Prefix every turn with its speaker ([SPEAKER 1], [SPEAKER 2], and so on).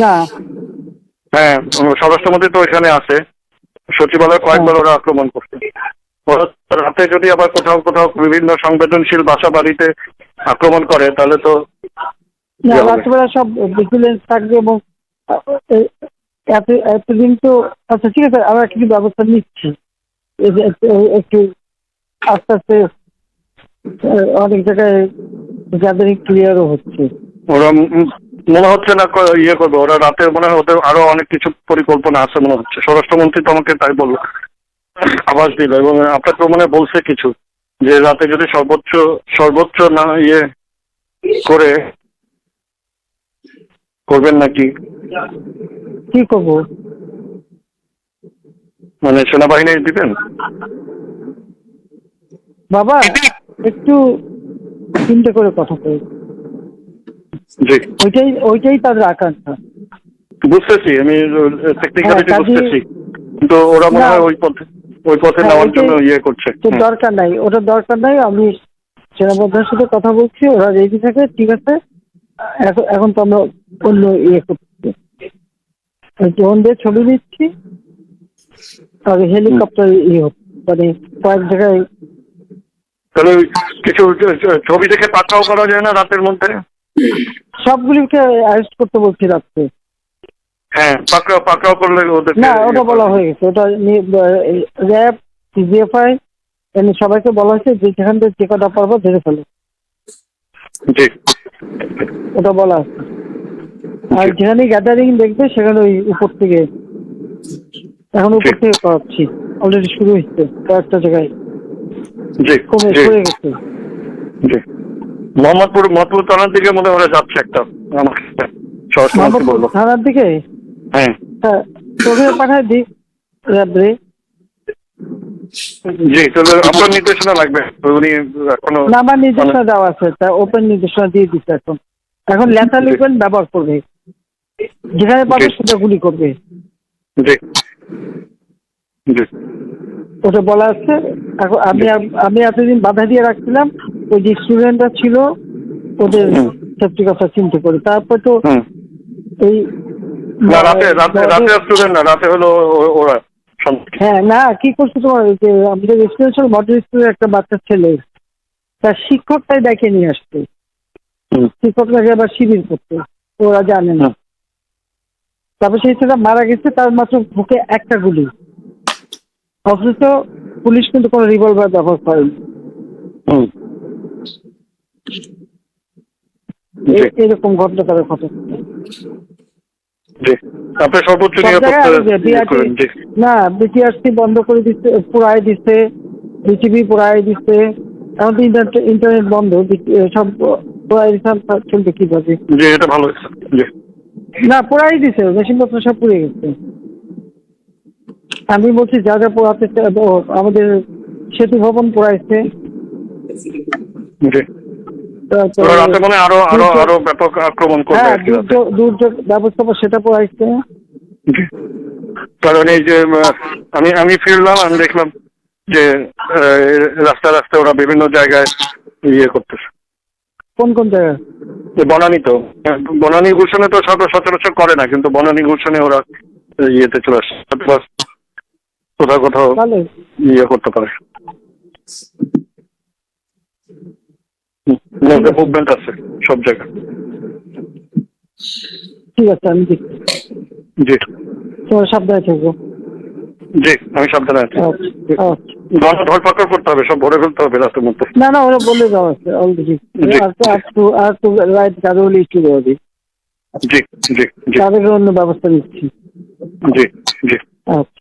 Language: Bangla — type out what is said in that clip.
[SPEAKER 1] না।
[SPEAKER 2] হ্যাঁ স্বরাষ্ট্রমন্ত্রী তো এখানে আছে। সচিবালয় কয়েকবার ওরা আক্রমণ করছে। রাতে যদি আবার কোথাও কোথাও বিভিন্ন সংবেদনশীল বাসা বাড়িতে আক্রমণ করে তাহলে তো?
[SPEAKER 1] রাত্রেবেলা সব ভিজিলেন্স থাকবে এবং এত এতদিন তো আচ্ছা ঠিক আছে আমরা কিছু ব্যবস্থা নিচ্ছি। একটু- আস্তে আস্তে অনেক জায়গায় গ্যাদারিং ক্লিয়ারও হচ্ছে।
[SPEAKER 2] ওরা মনে হচ্ছে না ইয়ে করবে। ওরা রাতে মনে হয় ওদের আরও অনেক কিছু পরিকল্পনা আছে মনে হচ্ছে। স্বরাষ্ট্রমন্ত্রী তো আমাকে তাই বলল। আভাস দিল এবং আপনাকে মনে বলছে কিছু যে রাতে যদি সর্বোচ্চ সর্বোচ্চ না ইয়ে করে করবেন নাকি?
[SPEAKER 1] কি করব?
[SPEAKER 2] মানে সেনাবাহিনী দিবেন?
[SPEAKER 1] বাবা একটু চিন্তা করে কথা বল।
[SPEAKER 2] জি
[SPEAKER 1] ওইটাই ওইটাই তাদের আকাঙ্ক্ষা।
[SPEAKER 2] বুঝতেছি আমি টেকনিক্যালিটি বুঝতেছি। কিন্তু ওরা মনে হয় ওই পথে ওই পথে
[SPEAKER 1] হ্যাঁ,
[SPEAKER 2] নেওয়ার জন্য ইয়ে করছে।
[SPEAKER 1] তো দরকার নাই। ওটা দরকার নাই আমি সেনাবাহিনীর সাথে কথা বলছি ওরা রেডি থাকে ঠিক আছে। এখন তো আমরা অন্য ইয়ে করছি। ড্রোন দিয়ে ছবি নিচ্ছি আর হেলিকপ্টার ইয়ে মানে কয়েক জায়গায়
[SPEAKER 2] তাহলে কিছু ছবি দেখে পাকাও করা যায় না রাতের মধ্যে?
[SPEAKER 1] সবগুলিকে অ্যারেস্ট করতে বলছি রাত্রে।
[SPEAKER 2] হ্যাঁ পাকড়াও পাকড়াও করলে ওদের
[SPEAKER 1] না ওটা বলা হয়ে গেছে। ওটা র্যাব সিজিএফআই এমনি সবাইকে বলা হয়েছে যে যেখান থেকে যে কটা পারব ধরে ফেলো।
[SPEAKER 2] জি।
[SPEAKER 1] ওটা বলা আছে। আর যেখানে গ্যাদারিং দেখবে সেখানে ওই উপর থেকে এখন উপর থেকে করাচ্ছি। অলরেডি শুরু হচ্ছে কয়েকটা জায়গায়।
[SPEAKER 2] জি
[SPEAKER 1] কমে
[SPEAKER 2] জি।
[SPEAKER 1] পড়ে গেছে।
[SPEAKER 2] মোহাম্মদপুর মোহাম্মদপুর থানার দিকে মনে হয় যাচ্ছে একটা। আমাকে বলল।
[SPEAKER 1] থানার দিকে?
[SPEAKER 2] হ্যাঁ।
[SPEAKER 1] হ্যাঁ তোকে পাঠায় দি
[SPEAKER 2] জি আপনার নির্দেশনা লাগবে। উনি এখনও
[SPEAKER 1] না আমার নির্দেশনা দেওয়া আছে তা ওপেন নির্দেশনা দিয়ে দিচ্ছে এখন। এখন লিখবেন ব্যবহার করবে। যেখানে পাবে সেটা গুলি করবে।
[SPEAKER 2] জি। জি।
[SPEAKER 1] ওটা বলা আছে। এখন আমি আমি এতদিন বাধা দিয়ে রাখছিলাম ওই যে স্টুডেন্টরা ছিল ওদের। সেফটি কথা চিন্তা করে তারপর তো এই
[SPEAKER 2] না রাতে রাতে রাতে স্টুডেন্ট না রাতে হলো ওরা
[SPEAKER 1] হ্যাঁ না কি করছে তোমার যে আমাদের স্কুল মডেল স্কুলের একটা বাচ্চা ছেলে। তার শিক্ষকটাই ডেকে নিয়ে আসতো। শিক্ষকটাকে আবার শিবির করতো। ওরা জানে না। তারপর সেই ছেলেটা মারা গেছে তার মাত্র বুকে একটা গুলি। অথচ পুলিশ কিন্তু কোনো রিভলভার ব্যবহার করেনি। এরকম ঘটনা ঘটে।
[SPEAKER 2] জি। আপনি সর্বোচ্চ
[SPEAKER 1] না বিটিআরসি বন্ধ করে দিচ্ছে পুরাই দিচ্ছে বিটিভি পুরাই দিচ্ছে এখন তো ইন্টারনেট বন্ধ সব পুরাই চলবে কীভাবে?
[SPEAKER 2] জি এটা ভালো
[SPEAKER 1] না পুরাই দিছে মেশিনপত্র সব পুড়ে গেছে। আমি বলছি যা যা পোড়াতে আমাদের সেতু ভবন পোড়াইছে।
[SPEAKER 2] জি। ওরা রাতে মানে আরও
[SPEAKER 1] আরও
[SPEAKER 2] আরও ব্যাপক আক্রমণ করবে
[SPEAKER 1] হ্যাঁ। দুর্যোগ দুর্যোগ ব্যবস্থাপনা সেটা।
[SPEAKER 2] কারণ এই যে আমি আমি ফিরলাম আমি দেখলাম যে রাস্তা রাস্তায় ওরা বিভিন্ন জায়গায় ইয়ে করতেছে।
[SPEAKER 1] কোন কোন জায়গায়
[SPEAKER 2] বনানি তো। বনানি গুলশানে তো সব সচরাচর করে না কিন্তু বনানি গুলশানে ওরা ইয়েতে চলে আসে। কোথাও কোথাও ইয়ে করতে পারে। মুভমেন্ট আছে সব জায়গায়
[SPEAKER 1] ঠিক আছে আমি দেখছি।
[SPEAKER 2] জি
[SPEAKER 1] তোমার সাবধানে থাকব
[SPEAKER 2] জি আমি সাবধানে আছি।
[SPEAKER 1] আচ্ছা, আচ্ছা।
[SPEAKER 2] গণ করতে হবে সব ভরে ফেলতে হবে রাতের মধ্যে।
[SPEAKER 1] না না ওরা বলে আছে অলরেডি আর তো আর তো আর তো রাইট গাড়ি একটু দেওয়া দিই।
[SPEAKER 2] জি জি জি
[SPEAKER 1] তাদেরকে অন্য ব্যবস্থা নিচ্ছি।
[SPEAKER 2] জি জি
[SPEAKER 1] আচ্ছা।